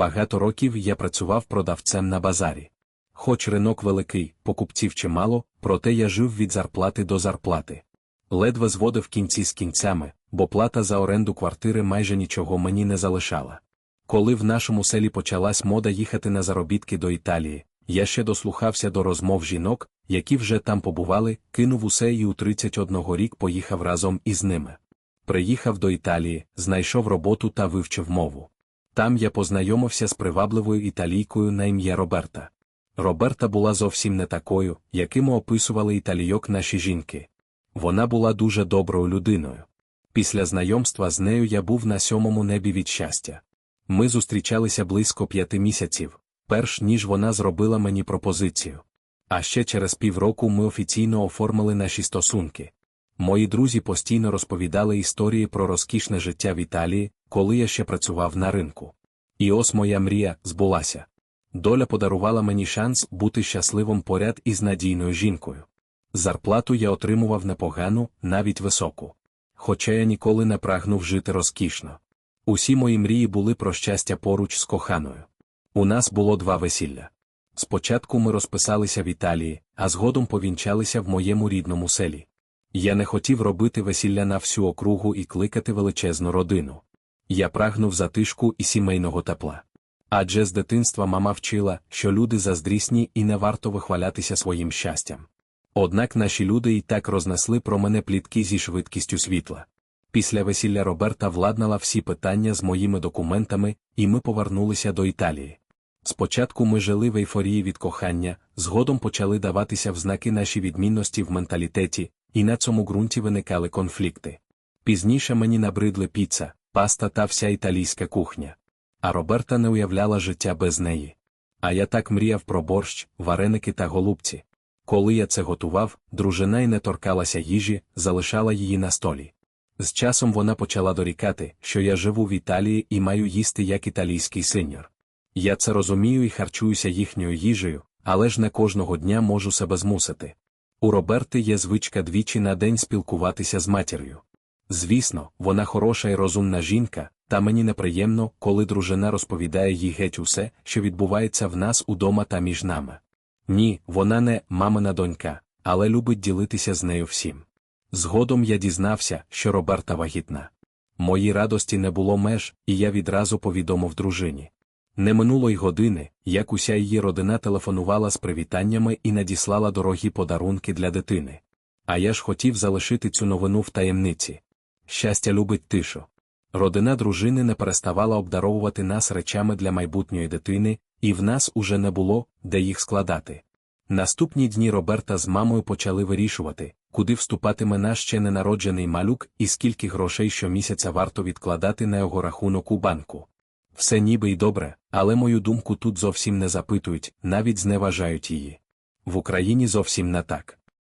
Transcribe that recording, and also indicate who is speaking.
Speaker 1: Багато років я працював продавцем на базарі. Хоч ринок великий, покупців чимало, проте я жив від зарплати до зарплати. Ледве зводив кінці з кінцями, бо плата за оренду квартири майже нічого мені не залишала. Коли в нашому селі почалась мода їхати на заробітки до Італії, я ще дослухався до розмов жінок, які вже там побували, кинув усе і у 31 рік поїхав разом із ними. Приїхав до Італії, знайшов роботу та вивчив мову. Там я познайомився з привабливою італійкою на ім'я Роберта. Роберта була зовсім не такою, якими описували італійок наші жінки. Вона була дуже доброю людиною. Після знайомства з нею я був на сьомому небі від щастя. Ми зустрічалися близько п'яти місяців, перш ніж вона зробила мені пропозицію. А ще через півроку ми офіційно оформили наші стосунки. Мої друзі постійно розповідали історії про розкішне життя в Італії, коли я ще працював на ринку. І ось моя мрія збулася. Доля подарувала мені шанс бути щасливим поряд із надійною жінкою. Зарплату я отримував непогану, навіть високу. Хоча я ніколи не прагнув жити розкішно. Усі мої мрії були про щастя поруч з коханою. У нас було два весілля. Спочатку ми розписалися в Італії, а згодом повінчалися в моєму рідному селі. Я не хотів робити весілля на всю округу і кликати величезну родину. Я прагнув затишку і сімейного тепла. Адже з дитинства мама вчила, що люди заздрісні і не варто вихвалятися своїм щастям. Однак наші люди і так рознесли про мене плітки зі швидкістю світла. Після весілля Роберта владнала всі питання з моїми документами, і ми повернулися до Італії. Спочатку ми жили в ейфорії від кохання, згодом почали даватися взнаки наші відмінності в менталітеті, і на цьому ґрунті виникали конфлікти. Пізніше мені набридли піца, паста та вся італійська кухня. А Роберта не уявляла життя без неї. А я так мріяв про борщ, вареники та голубці. Коли я це готував, дружина й не торкалася їжі, залишала її на столі. З часом вона почала дорікати, що я живу в Італії і маю їсти як італійський сеньор. Я це розумію і харчуюся їхньою їжею, але ж не кожного дня можу себе змусити. У Роберти є звичка двічі на день спілкуватися з матір'ю. Звісно, вона хороша і розумна жінка, та мені неприємно, коли дружина розповідає їй геть усе, що відбувається в нас удома та між нами. Ні, вона не мамина донька, але любить ділитися з нею всім. Згодом я дізнався, що Роберта вагітна. Моїй радості не було меж, і я відразу повідомив дружині. Не минуло й години, як уся її родина телефонувала з привітаннями і надіслала дорогі подарунки для дитини. А я ж хотів залишити цю новину в таємниці. Щастя любить тишу. Родина дружини не переставала обдаровувати нас речами для майбутньої дитини, і в нас уже не було, де їх складати. Наступні дні Роберта з мамою почали вирішувати, куди вступатиме наш ще ненароджений малюк і скільки грошей щомісяця варто відкладати на його рахунок у банку. Все ніби й добре, але мою думку тут зовсім не запитують, навіть зневажають її. В Україні зовсім не так.